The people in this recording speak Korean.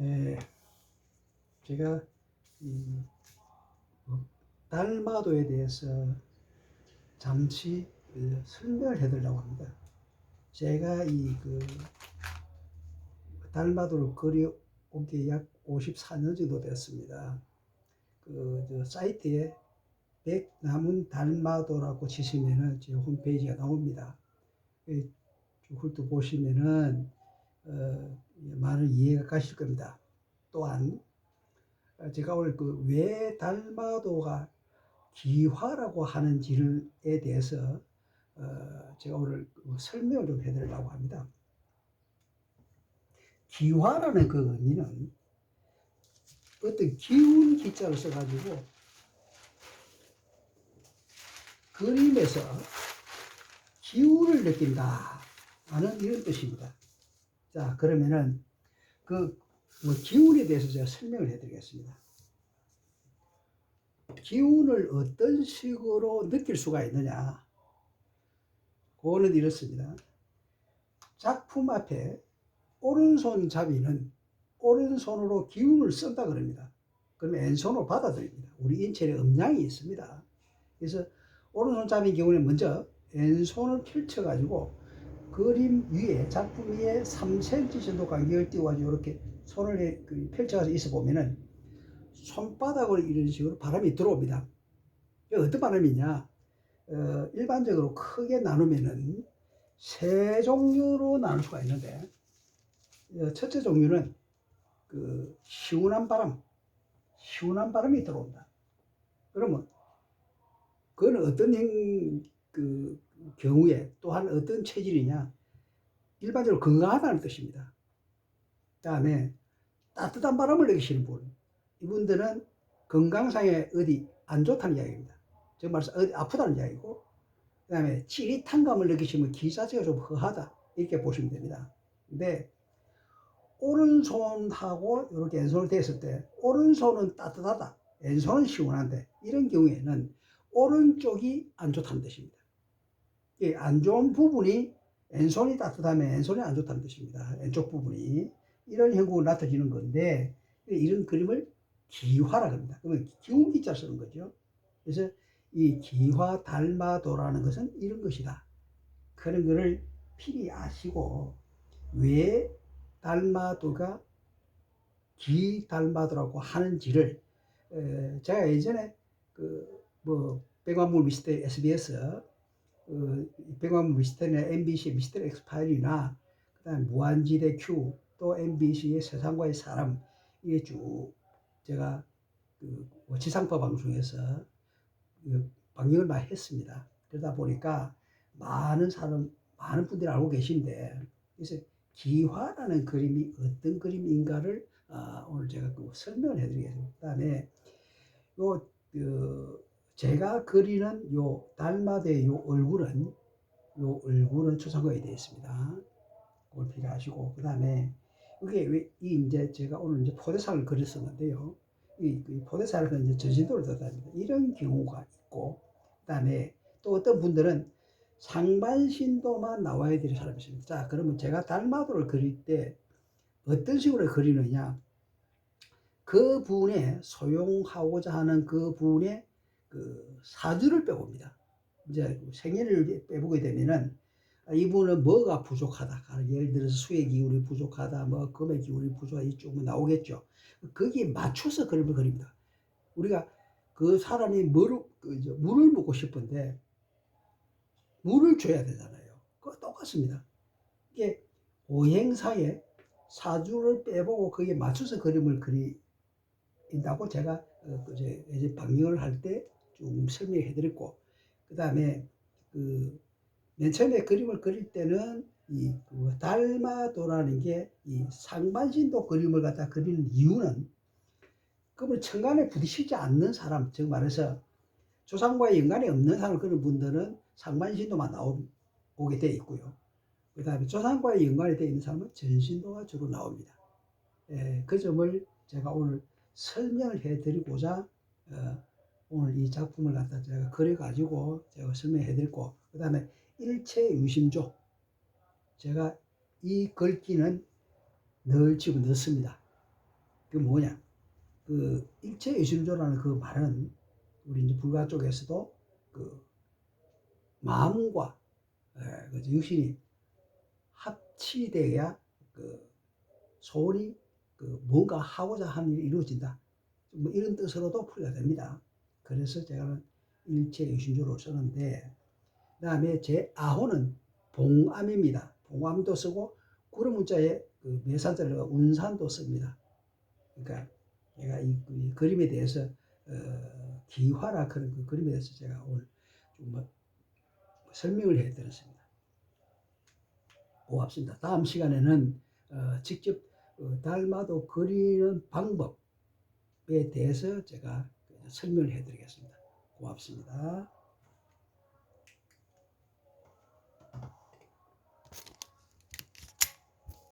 예, 제가 달마도에 대해서 잠시 그 설명을 해드리려고 합니다. 제가 이그 달마도를 그려온 게 약 54년 정도 됐습니다. 그저 사이트에 백남은 달마도라고 치시면은 제 홈페이지가 나옵니다. 그 훑어 보시면은 어, 많은 이해가 가실 겁니다. 또한 어, 제가 오늘 그 왜 달마도가 기화라고 하는지에 대해서 어, 제가 오늘 그 설명을 좀 해드리려고 합니다. 기화라는 그 의미는 어떤 기운 기자를 써가지고 그림에서 기운을 느낀다 하는 이런 뜻입니다. 자 그러면은 그 뭐 기운에 대해서 제가 설명을 해드리겠습니다. 기운을 어떤 식으로 느낄 수가 있느냐? 그거는 이렇습니다. 작품 앞에 오른손 잡이는 오른손으로 기운을 쓴다 그럽니다. 그러면 왼손으로 받아들입니다. 우리 인체에 음양이 있습니다. 그래서 오른손 잡인 경우는 먼저 왼손을 펼쳐가지고 그림 위에 작품 위에 3cm 정도 간격을 띄워가지고 이렇게 손을 해- 그 펼쳐서 있어 보면은 손바닥으로 이런 식으로 바람이 들어옵니다. 어떤 바람이냐? 어, 일반적으로 크게 나누면은 세 종류로 나눌 수가 있는데 어, 첫째 종류는 그 시원한 바람, 시원한 바람이 들어온다. 그러면 그건 어떤 행, 그 경우에 또한 어떤 체질이냐? 일반적으로 건강하다는 뜻입니다. 다음에 따뜻한 바람을 느끼시는 분, 이분들은 건강상에 어디 안 좋다는 이야기입니다. 즉 말해서 어디 아프다는 이야기고, 그 다음에 찌릿한 감을 느끼시면 기 자체가 좀 허하다 이렇게 보시면 됩니다. 근데 오른손하고 이렇게 왼손을 대었을 때 오른손은 따뜻하다, 왼손은 시원한데 이런 경우에는 오른쪽이 안 좋다는 뜻입니다. 이안 좋은 부분이 왼손이 따뜻하면 왼손이 안 좋다는 뜻입니다. 왼쪽 부분이 이런 형국을 나타지는 건데 이런 그림을 기화라 합니다. 그러면 기운 기자 쓰는 거죠. 그래서 이 기화 달마도라는 것은 이런 것이다. 그런 거를 필히 아시고 왜 달마도가 기달마도라고 하는지를 에, 제가 예전에 그뭐 백만물 미스터 SBS 그 백만물 미스터나 MBC 미스터 엑스파일이나 그다음 무한지대 Q 또 MBC의 세상과의 사람 이게 쭉 제가 그뭐 지상파 방송에서 그 방영을 많이 했습니다. 그러다 보니까 많은 사람 많은 분들이 알고 계신데 그래서 기화라는 그림이 어떤 그림인가를 아, 오늘 제가 그 설명을 해드리겠습니다. 그 다음에 요 그, 제가 그리는 요 달마대의 요 얼굴은 요 얼굴은 추상화에 되어 있습니다. 그걸 필요하시고 그 다음에 이게 왜 이 이제 제가 오늘 이제 포대상을 그렸었는데요. 이, 이 포대상을 이제 전신도를 뒀답니다. 이런 경우가 있고 그 다음에 또 어떤 분들은 상반신도만 나와야 될 사람이 있습니다. 자, 그러면 제가 달마도를 그릴 때 어떤 식으로 그리느냐? 그 분의 소용하고자 하는 그 분의 그 사주를 빼봅니다. 이제 생애를 빼보게 되면은 이분은 뭐가 부족하다. 예를 들어서 수의 기운이 부족하다, 뭐 금의 기운이 부족하다, 이쪽 나오겠죠. 거기에 맞춰서 그림을 그립니다. 우리가 그 사람이 물을, 그 물을 먹고 싶은데 물을 줘야 되잖아요. 그거 똑같습니다. 이게 오행사에 사주를 빼보고 거기에 맞춰서 그림을 그린다고 제가 어, 이제 방영을 할 때 좀 설명해 드렸고, 그 다음에 그 맨 처음에 그림을 그릴 때는 이 그 달마도라는 게 이 상반신도 그림을 갖다 그리는 이유는 그러면 천간에 부딪히지 않는 사람, 즉 말해서 조상과의 연관이 없는 사람을 그런 분들은 상반신도만 나오게 되어 있고요. 그 다음에 조상과의 연관이 되어 있는 사람은 전신도가 주로 나옵니다. 예, 그 점을 제가 오늘 설명을 해 드리고자 어, 오늘 이 작품을 갖다 제가 그려가지고 제가 설명해드리고 그 다음에 일체 유심조 제가 이 글귀는 늘 집어 넣습니다. 그 뭐냐? 그 일체 예술조라는 그 말은 우리 이제 불가 쪽에서도 그 마음과 예, 그 합치돼야 그 소원이 그 뭔가 하고자 하는 일이 이루어진다. 뭐 이런 뜻으로도 풀이가 됩니다. 그래서 제가 일체 유신조를 쓰는데 그 다음에 제 아호는 봉암입니다. 봉암도 쓰고 구름 문자에 그 매산자를 운산도 씁니다. 그러니까 제가 이, 이 그림에 대해서 어, 기화라 그런 그 그림에 대해서 제가 오늘 좀뭐 설명을 해드렸습니다. 고맙습니다. 다음 시간에는 어, 직접 어, 달마도 그리는 방법에 대해서 제가 설명을 해드리겠습니다. 고맙습니다.